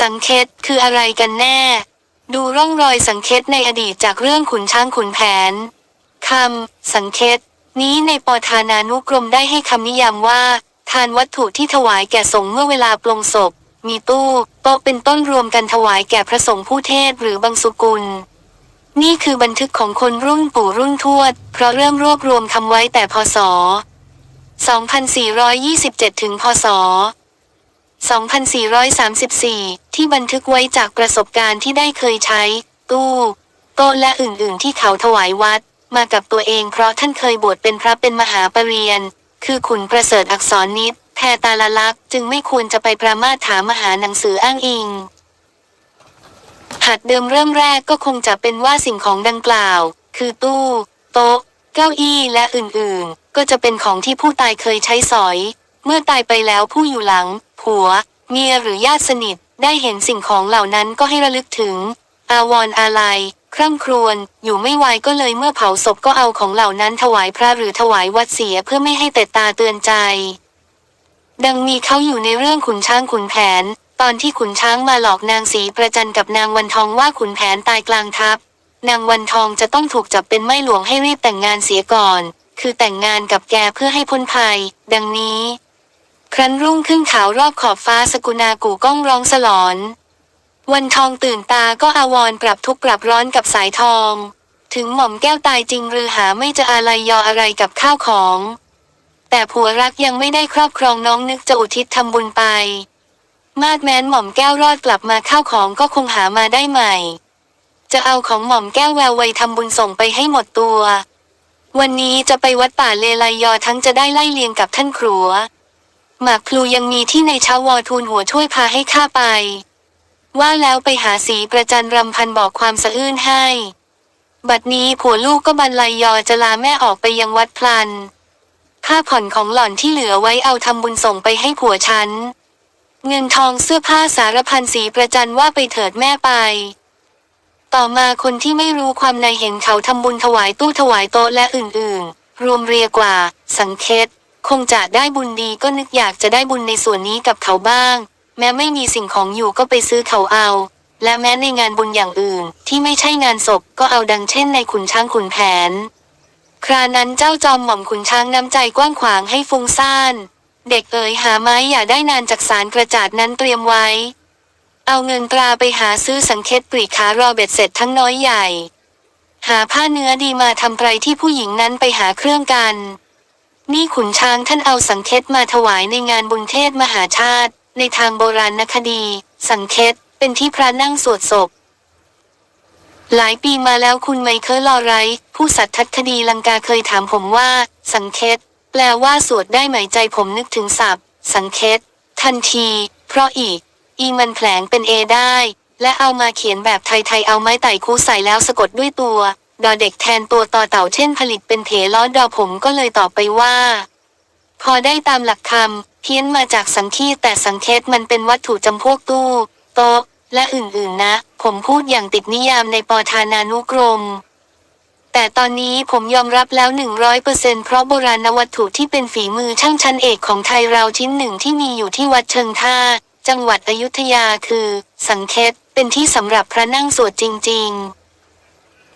สังเคตคืออะไรกันแน่ ดูร่องรอยสังเคตในอดีตจากเรื่องขุนช้างขุนแผนคำสังเคตนี้ในปทานานุกรมได้ให้คำนิยามว่า ทานวัตถุที่ถวายแก่สงฆ์เมื่อเวลาปลงศพ มีตู้โต๊ะเป็นต้นรวมกันถวายแก่พระสงฆ์ผู้เทศหรือบังสุกุล นี่คือบันทึกของคนรุ่นปู่รุ่นทวด เพราะเริ่มรวบรวมคำไว้แต่พศ 2427 ถึงพศ 2434 ที่บันทึกไว้จากประสบการณ์ที่ได้เคยใช้ ตู้โต๊ะและอื่นๆ ที่เขาถวายวัด มากับตัวเองเพราะท่านเคยบวชเป็นพระเป็นมหาปรริญญาคือขุนประเสริฐอักษรนิดแพตาลลักษ์จึงไม่ควรจะไปประมาทถามมหาหนังสืออ้างอิงหัดเดิมเริ่มแรกก็คงจะเป็นว่าสิ่งของดังกล่าว คือตู้ โต๊ะ เก้าอี้และอื่นๆ ก็จะเป็นของที่ผู้ตายเคยใช้สอย เมื่อตายไปแล้วผู้อยู่หลัง ผัว เมียหรือญาติสนิท ได้เห็นสิ่งของเหล่านั้นก็ให้ระลึกถึง อาวรณ์อาลัยคร่ำครวญอยู่ไม่ไวก็เลยเมื่อเผาศพก็เอาของเหล่านั้นถวายพระหรือถวายวัดเสียเพื่อไม่ให้แต่ตาเตือนใจ ดังมีเขาอยู่ในเรื่องขุนช้างขุนแผน ตอนที่ขุนช้างมาหลอกนางสีประจันกับนางวันทองว่าขุนแผนตายกลางทัพ นางวันทองจะต้องถูกจับเป็นไม่หลวงให้รีบแต่งงานเสียก่อน คือแต่งงานกับแกเพื่อให้พ้นภัย ดังนี้ ครั้นรุ่งขึ้นขาวรอบขอบฟ้าสกุณากู่ก้องร้องสลอน วันทองตื่นตาก็อาวรปรับทุกปรับร้อนกับสายทอง ถึงหม่อมแก้วตายจริงหรือหาไม่จะอะไรยออะไรกับข้าวของ แต่ผัวรักยังไม่ได้ครอบครองน้องนึกจะอุทิศทำบุญไป มาดแม้นหม่อมแก้วรอดกลับมาข้าวของก็คงหามาได้ใหม่ จะเอาของหม่อมแก้วแววไวทำบุญส่งไปให้หมดตัว วันนี้จะไปวัดป่าเลไลยอทั้งจะได้ไล่เลียงกับท่านครัว หมากพลูยังมีที่ในเช้าวอทูลหัวช่วยพาให้ข้าไป ว่าแล้วไปหาสีประจันรำพันบอกความสะอื้นให้ บัดนี้ผัวลูกก็บรรลัยยอจะลาแม่ออกไปยังวัดพลัน ค่าผ่อนของหล่อนที่เหลือไว้เอาทำบุญส่งไปให้ผัวฉัน เงินทองเสื้อผ้าสารพันสีประจันว่าไปเถิดแม่ไปต่อมาคนที่ไม่รู้ความในเห็นเขาทำบุญถวายตู้ถวายโต๊ะและอื่นๆ รวมเรียกว่า สังเคต คงจะได้บุญดีก็นึกอยากจะได้บุญในส่วนนี้กับเขาบ้าง แม้ไม่มีสิ่งของอยู่ก็ไปซื้อเขาเอา และแม้ในงานบุญอย่างอื่น ที่ไม่ใช่งานศพก็เอาดังเช่นในขุนช้างขุนแผน ครานั้นเจ้าจอมหม่อมขุนช้างน้ำใจกว้างขวางให้ฟุ้งซ่านเด็กเอ๋ยหาไม้อย่าได้นานจากสารกระจาดนั้นเตรียมไว้ เอาเงินตราไปหาซื้อสังเคตปรีขารอเบ็ดเสร็จทั้งน้อยใหญ่ หาผ้าเนื้อดีมาทำไพรที่ผู้หญิงนั้นไปหาเครื่องกัน นี่ขุนช้างท่านเอาสังเคตมาถวายในงานบุญเทศมหาชาติ ในทางโบราณคดี สังเคตเป็นที่พระนั่งสวดศพ หลายปีมาแล้วคุณไมเคิลลอไรผู้สัตทัดคดีลังกาเคยถามผมว่า สังเคตแปลว่าสวดได้ไหมใจผมนึกถึงศัพท์ สังเคตทันที เพราะอีก อีมันแผลงเป็นเอได้ และเอามาเขียนแบบไทยๆเอาไม้ไต่คูใส่แล้วสะกดด้วยตัว ดอเด็กแทนตัวต่อเต่าเช่นผลิตเป็นเพล้อดอผมก็เลยตอบไปว่า พอได้ตามหลักคำเพี้ยนมาจากสังคีตแต่สังเคตมันเป็นวัตถุจำพวกตู้โต๊ะและอื่นๆนะ ผมพูดอย่างติดนิยามในปอทานานุกรม แต่ตอนนี้ผมยอมรับแล้วหนึ่งร้อยเปอร์เซ็นเพราะโบราณวัตถุที่เป็นฝีมือช่างชั้นเอกของไทยเราชิ้นหนึ่งที่มีอยู่ที่วัดเชิงท่า จังหวัดอยุธยาคือ สังเคตเป็นที่สำหรับพระนั่งสวดจริง ๆ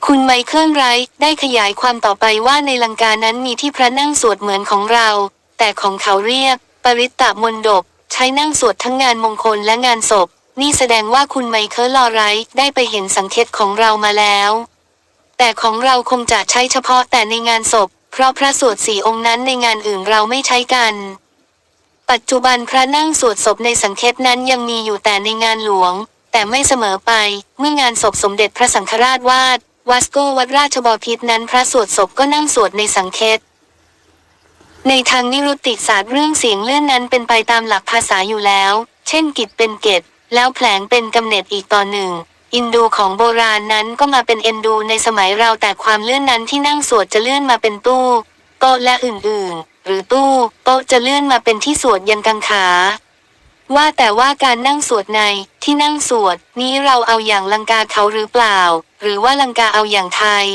คุณไมเคิลไรท์ได้ขยายความต่อไปว่าในลังกานั้นมีที่พระนั่งสวดเหมือนของเรา แต่ของเขาเรียก ปริตตมนดบ ใช้นั่งสวดทั้งงานมงคลและงานศพ นี่แสดงว่าคุณไมเคิลลอไรท์ได้ไปเห็นสังเคตของเรามาแล้ว แต่ของเราคงจะใช้เฉพาะแต่ในงานศพ เพราะพระสวดสี่องค์นั้นในงานอื่นเราไม่ใช้กัน ปัจจุบันพระนั่งสวดศพในสังเคตนั้นยังมีอยู่แต่ในงานหลวง แต่ไม่เสมอไป เมื่องานศพสมเด็จพระสังฆราชวาด วัสโกวัดราชบพิตรนั้นพระสวดศพก็นั่งสวดในสังเคตในทางนิรุตติศาสตร์เรื่องเสียงเลื่อนนั้นเป็นไปตามหลักภาษาอยู่แล้ว เช่นกิจเป็นเกตแล้วแผลงเป็นกำเนิดอีกต่อหนึ่ง อินดูของโบราณนั้นก็มาเป็นเอนดูในสมัยเราแต่ความเลื่อนนั้นที่นั่งสวดจะเลื่อนมาเป็นตู้โต๊ะและอื่นๆ หรือตู้โต๊ะจะเลื่อนมาเป็นที่สวดยันกังขา ว่าแต่ว่าการนั่งสวดในที่นั่งสวดนี้เราเอาอย่างลังกาเขาหรือเปล่า หรือว่าลังกาเอาอย่างไทย